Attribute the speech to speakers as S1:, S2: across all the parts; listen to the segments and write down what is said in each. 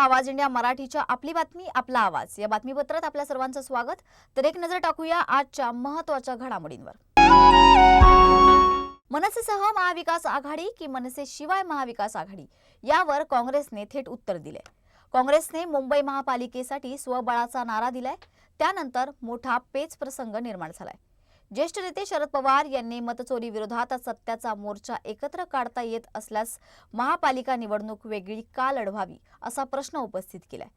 S1: आवाज इंडिया मराठीच्या आपली बातमी आपला आवाज. या बातमीपत्रात आपल्या सर्वांचं स्वागत. तर एक नजर टाकूया आजच्या महत्त्वाच्या घडामोडींवर. मनसेसह महाविकास आघाडी की मनसेशिवाय महाविकास आघाडी? यावर काँग्रेसने थेट उत्तर दिले काँग्रेसने मुंबई महापालिकेसाठी स्वबळाचा नारा दिलाय. त्यानंतर मोठा पेच प्रसंग निर्माण झालाय. ज्येष्ठ नेते शरद पवार यांनी मतचोरी विरोधात सत्याचा मोर्चा एकत्र काढता येत असल्यास महापालिका निवडणूक वेगळी का लढवावी असा प्रश्न उपस्थित केलाय.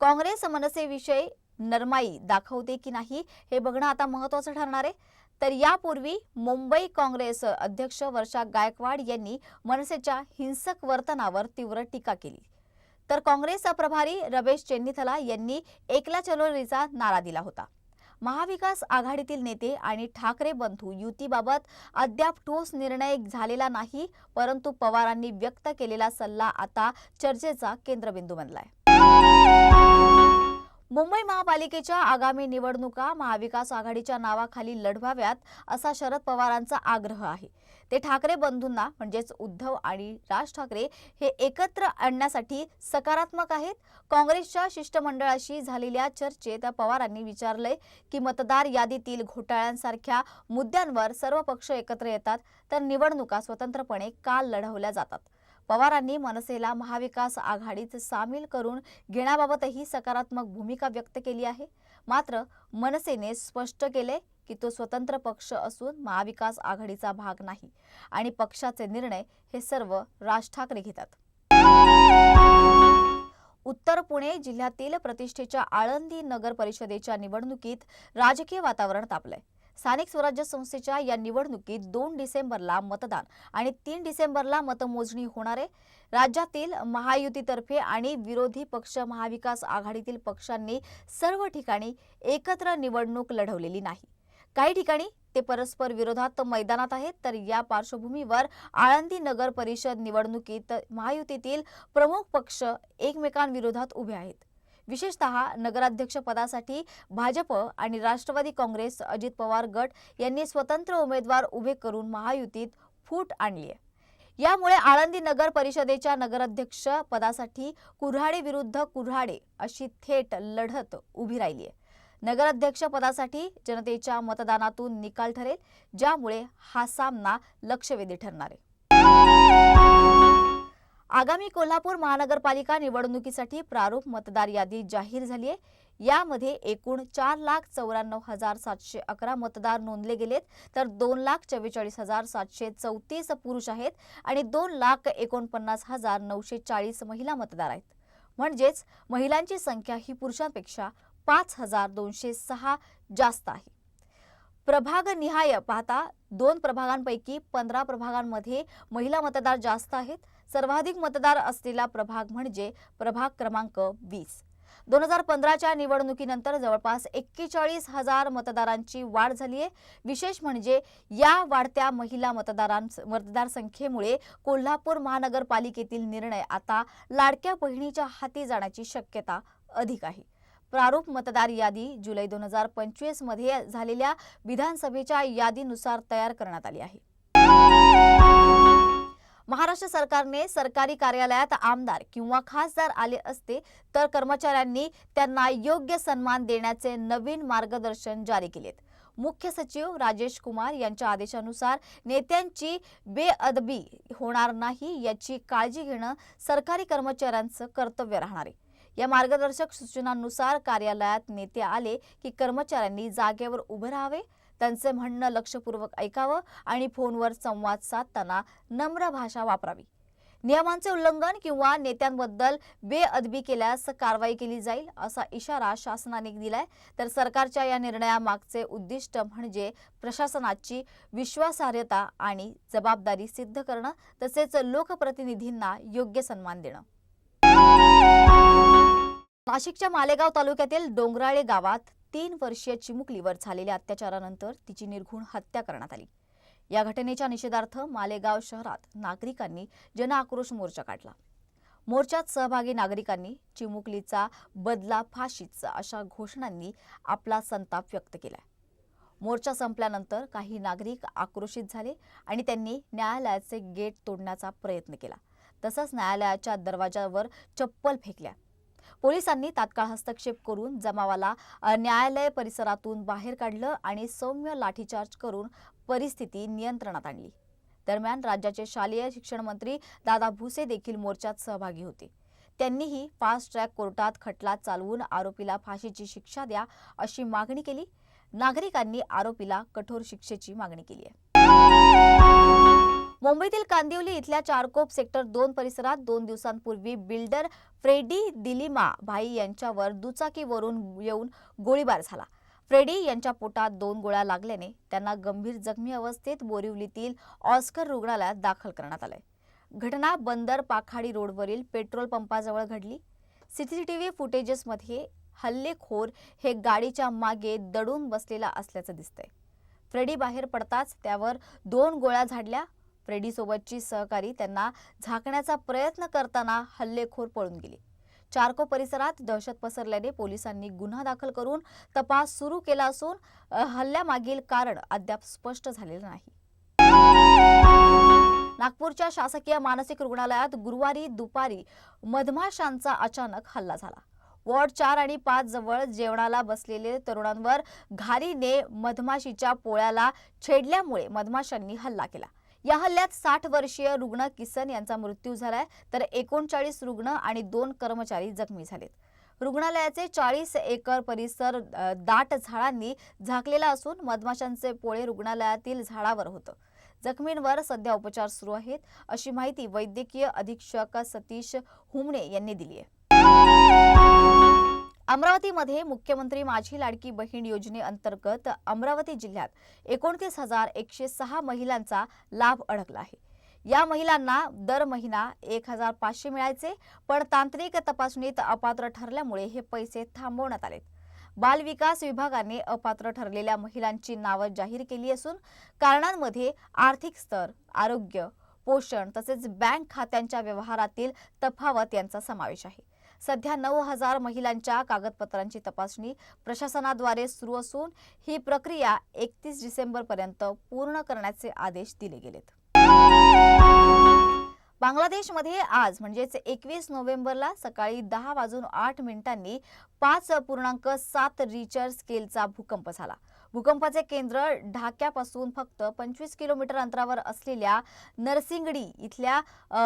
S1: काँग्रेस मनसेविषयी नरमाई दाखवते की नाही हे बघणं आता महत्वाचं ठरणार आहे. तर यापूर्वी मुंबई काँग्रेस अध्यक्ष वर्षा गायकवाड यांनी मनसेच्या हिंसक वर्तनावर तीव्र टीका केली. तर काँग्रेस प्रभारी रमेश चेन्नीथला यांनी एकला चलोरीचा नारा दिला होता. महाविकास आघाडीतील नेते आणि ठाकरे बंधू युतीबाबत अद्याप ठोस निर्णय झालेला नाही परंतु पवारांनी व्यक्त केलेला सल्ला आता चर्चेचा केंद्रबिंदू बनलाय. मुंबई महापालिकेच्या आगामी निवडणुका महाविकास आघाडीच्या नावाखाली लढवाव्यात असा शरद पवारांचा आग्रह आहे. ते ठाकरे बंधूंना म्हणजेच उद्धव आणि राज ठाकरे हे एकत्र आणण्यासाठी सकारात्मक आहेत. काँग्रेसच्या शिष्टमंडळाशी झालेल्या चर्चेत पवारांनी विचारलंय की मतदार यादीतील घोटाळ्यांसारख्या मुद्द्यांवर सर्व पक्ष एकत्र येतात तर निवडणुका स्वतंत्रपणे का लढवल्या जातात? पवारांनी मनसेला महाविकास आघाडीत सामील करून घेण्याबाबतही सकारात्मक भूमिका व्यक्त केली आहे. मात्र मनसेने स्पष्ट केले की तो स्वतंत्र पक्ष असून महाविकास आघाडीचा भाग नाही. आणि पक्षाचे निर्णय हे सर्व राज ठाकरे घेतात. उत्तर पुणे जिल्ह्यातील प्रतिष्ठेच्या आळंदी नगर परिषदेच्या निवडणुकीत राजकीय वातावरण तापलंय. स्थानिक स्वराज्य संस्थेच्या या निवडणुकीत दोन डिसेंबरला मतदान आणि तीन डिसेंबरला मतमोजणी होणार आहे. राज्यातील महायुतीतर्फे आणि विरोधी पक्ष महाविकास आघाडीतील पक्षांनी सर्व ठिकाणी एकत्र निवडणूक लढवलेली नाही. काही ठिकाणी ते परस्पर विरोधात मैदानात आहेत. तर या पार्श्वभूमीवर आळंदी नगर परिषद निवडणुकीत महायुतीतील प्रमुख पक्ष एकमेकांविरोधात उभे आहेत. विशेषतः नगराध्यक्ष पदासाठी भाजप आणि राष्ट्रवादी काँग्रेस अजित पवार गट यांनी स्वतंत्र उमेदवार उभे करून महायुतीत फूट आणली आहे यामुळे आळंदी नगर परिषदेच्या नगराध्यक्ष पदासाठी कुऱ्हाडे विरुद्ध कुऱ्हाडे अशी थेट लढत उभी राहिली आहे नगराध्यक्ष पदासाठी जनतेच्या मतदानातून निकाल ठरेल ज्यामुळे हा सामना लक्षवेधी ठरणार आहे. आगामी कोल्हापूर महानगरपालिका निवडणुकीसाठी प्रारूप मतदार यादी जाहीर झाली आहे यामध्ये एकूण चार लाख चौऱ्याण्णव हजार सातशे अकरा मतदार नोंदले गेलेत तर दोन लाख चव्वेचाळीस हजार सातशे चौतीस पुरुष आहेत आणि दोन लाख एकोणपन्नास हजार नऊशे चाळीस महिला मतदार आहेत. म्हणजेच महिलांची संख्या ही पुरुषांपेक्षा पाच हजार दोनशे सहा जास्त आहे. प्रभाग निहाय पाहता दोन प्रभागांपैकी पंधरा प्रभागांमध्ये महिला मतदार जास्त आहेत. सर्वाधिक मतदार असलेला प्रभाग म्हणजे प्रभाग क्रमांक वीस. दोन हजार पंधराच्या निवडणुकीनंतर जवळपास एक्केचाळीस हजार मतदारांची वाढ झाली आहे विशेष म्हणजे या वाढत्या महिला मतदारां मतदारसंख्येमुळे कोल्हापूर महानगरपालिकेतील निर्णय आता लाडक्या बहिणीच्या हाती जाण्याची शक्यता अधिक आहे. प्रारूप मतदार यादी जुलै दोन हजार पंचवीसमध्ये झालेल्या विधानसभेच्या यादीनुसार तयार करण्यात आली आहे. महाराष्ट्र सरकारने सरकारी कार्यालयात आमदार किंवा खासदार आले असते तर कर्मचाऱ्यांनी त्यांना योग्य सन्मान देण्याचे नवीन मार्गदर्शन जारी केलेत. मुख्य सचिव राजेश कुमार यांच्या आदेशानुसार नेत्यांची बेअदबी होणार नाही याची काळजी घेणं सरकारी कर्मचाऱ्यांचं कर्तव्य राहणार आहे. या मार्गदर्शक सूचनांनुसार कार्यालयात नेते आले की कर्मचाऱ्यांनी जागेवर उभे राहावे त्यांचे म्हणणं लक्षपूर्वक ऐकावं आणि फोनवर संवाद साधताना नम्र भाषा वापरावी. नियमांचे उल्लंघन किंवा नेत्यांबद्दल बेअदबी केल्यास कारवाई केली जाईल असा इशारा शासनाने दिलाय. तर सरकारच्या या निर्णयामागचे उद्दिष्ट म्हणजे प्रशासनाची विश्वासार्हता आणि जबाबदारी सिद्ध करणं तसेच लोकप्रतिनिधींना योग्य सन्मान देणं. नाशिकच्या मालेगाव तालुक्यातील डोंगराळे गावात तीन वर्षीय चिमुकलीवर झालेल्या अत्याचारानंतर तिची निर्घुण हत्या करण्यात आली. या घटनेच्या निषेधार्थ मालेगाव शहरात नागरिकांनी जनआक्रोश मोर्चा काढला. मोर्चात सहभागी नागरिकांनी चिमुकलीचा बदला फाशीचा अशा घोषणांनी आपला संताप व्यक्त केला मोर्चा संपल्यानंतर काही नागरिक आक्रोशित झाले आणि त्यांनी न्यायालयाचे गेट तोडण्याचा प्रयत्न केला. तसंच न्यायालयाच्या दरवाजावर चप्पल फेकल्या. पोलिसांनी तात्काळ हस्तक्षेप करून जमावाला न्यायालय परिसरातून बाहेर काढलं आणि सौम्य लाठीचार्ज करून परिस्थिती नियंत्रणात आणली. दरम्यान राज्याचे शालेय शिक्षण मंत्री दादा भुसे देखील मोर्चात सहभागी होते. त्यांनीही फास्ट ट्रॅक कोर्टात खटला चालवून आरोपीला फाशीची शिक्षा द्या अशी मागणी केली. नागरिकांनी आरोपीला कठोर शिक्षेची मागणी केली आहे. मुंबईतील कांदिवली इथल्या चारकोप सेक्टर दोन परिसरात दोन दिवसांपूर्वी बिल्डर फ्रेडी दिलिमा भाई यांच्यावर दुचाकीवरून येऊन गोळीबार झाला. फ्रेडी यांच्या पोटात दोन गोळ्या लागल्याने त्यांना गंभीर जखमी अवस्थेत बोरिवलीतील ऑस्कर रुग्णालयात दाखल करण्यात आलंय. घटना बंदर पाखाडी रोडवरील पेट्रोल पंपाजवळ घडली. सीसीटीव्ही फुटेजेसमध्ये हल्लेखोर हे गाडीच्या मागे दडून बसलेला असल्याचं दिसतंय. फ्रेडी बाहेर पडताच त्यावर दोन गोळ्या झाडल्या. फ्रेडी सोबतची सहकारी त्यांना झाकण्याचा प्रयत्न करताना हल्लेखोर पळून गेले. चारको परिसरात दहशत पसरल्याने पोलिसांनी गुन्हा दाखल करून तपास सुरू केला असून हल्ल्यामागील कारण अद्याप स्पष्ट झालेलं नाही. नागपूरच्या शासकीय मानसिक रुग्णालयात गुरुवारी दुपारी मधमाशांचा अचानक हल्ला झाला. वॉर्ड चार आणि पाच जवळ जेवणाला बसलेले तरुणांवर घारीने मधमाशीच्या पोळ्याला छेडल्यामुळे मधमाशांनी हल्ला केला. या हल्ल्यात साठ वर्षीय रुग्ण किसन यांचा मृत्यू झालाय तर एकोणचाळीस रुग्ण आणि दोन कर्मचारी जखमी झालेत. रुग्णालयाचे चाळीस एकर परिसर दाट झाडांनी झाकलेला असून मधमाशांचे पोळे रुग्णालयातील झाडावर होतं. जखमींवर सध्या उपचार सुरू आहेत अशी माहिती वैद्यकीय अधीक्षक सतीश हुमणे यांनी दिली आहे. अमरावतीमध्ये मुख्यमंत्री माझी लाडकी बहीण योजनेअंतर्गत अमरावती जिल्ह्यात एकोणतीस हजार एकशे सहा महिलांचा लाभ अडकला आहे. या महिलांना दर महिना एक हजार पाचशे मिळायचे पण तांत्रिक तपासणीत अपात्र ठरल्यामुळे हे पैसे थांबवण्यात आलेत. बाल विकास विभागाने अपात्र ठरलेल्या महिलांची नावं जाहीर केली असून कारणांमध्ये आर्थिक स्तर आरोग्य पोषण तसेच बँक खात्यांच्या व्यवहारातील तफावत यांचा समावेश आहे. सध्या नऊ हजार महिलांच्या कागदपत्रांची तपासणी प्रशासनाद्वारे सुरू असून ही प्रक्रिया एकतीस डिसेंबर पर्यंत पूर्ण करण्याचे आदेश दिले गेलेत. बांगलादेशमध्ये आज म्हणजेच एकवीस नोव्हेंबरला सकाळी दहा वाजून आठ मिनिटांनी पाच पूर्णांक सात रिचर स्केलचा भूकंप झाला. भूकंपाचे केंद्र ढाक्यापासून फक्त पंचवीस किलोमीटर अंतरावर असलेल्या नरसिंगडी इथल्या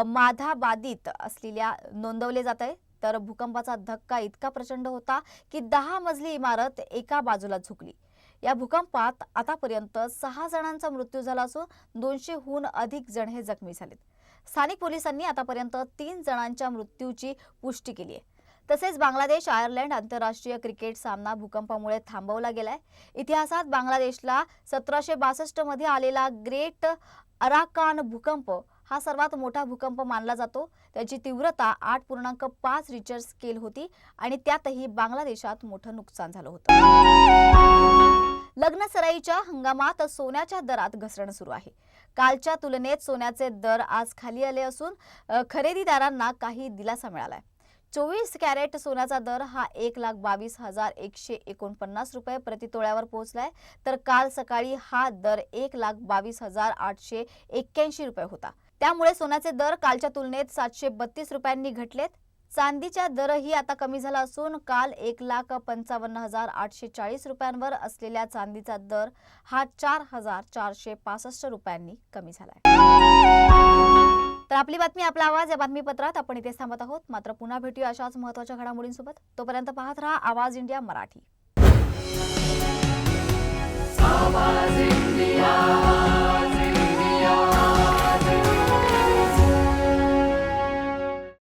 S1: माधाबादीत असलेल्या नोंदवले जात आहे. तर भूकंपाचा धक्का इतका प्रचंड होता की दहा मजली इमारत एका बाजूला झुकली. या भूकंपात आतापर्यंत सहा जणांचा मृत्यू झाला असून दोनशेहून अधिक जण हे जखमी झालेत. स्थानिक पोलिसांनी आतापर्यंत तीन जणांच्या मृत्यूची पुष्टी केली आहे. तसेच बांगलादेश आयर्लंड आंतरराष्ट्रीय क्रिकेट सामना भूकंपामुळे थांबवला गेलाय. इतिहासात बांगलादेशला सतराशे बासष्टमध्ये आलेला ग्रेट अराकान भूकंप हा सर्वात मोठा भूकंप मानला जातो. त्याची तीव्रता आठ पूर्णांक पाच रिचर स्केल होती आणि त्यातही बांगलादेशात मोठं नुकसान झालं होतं. लग्न सराईच्या हंगामात सोन्याच्या दरात घसरण सुरू आहे. कालच्या तुलनेत सोन्याचे दर आज खाली आले असून खरेदीदारांना काही दिलासा मिळालाय. चोवीस कॅरेट सोन्याचा दर हा एक लाख बावीस हजार एकशे एकोणपन्नास रुपये प्रति तोळ्यावर पोहोचलाय. तर काल सकाळी हा दर एक लाख बावीस हजार आठशे एक्क्याऐंशी रुपये होता. त्यामुळे सोन्याचे दर कालच्या तुलनेत सातशे बत्तीस रुपयांनी घटलेत. चांदीचा दरही आता कमी झाला असून काल एक लाख पंचावन्न हजार आठशे चाळीस रुपयांवर असलेल्या चांदीचा दर हा चार हजार चारशे पासष्ट रुपयांनी कमी झालाय. तर आपली बातमी आपला आवाज या बातमीपत्रात आपण इथे थांबत आहोत. मात्र पुन्हा भेटू अशाच महत्त्वाच्या घडामोडींसोबत. तोपर्यंत पाहत राहा आवाज इंडिया मराठी. आवाज इंडिया, आवाज इंडिया।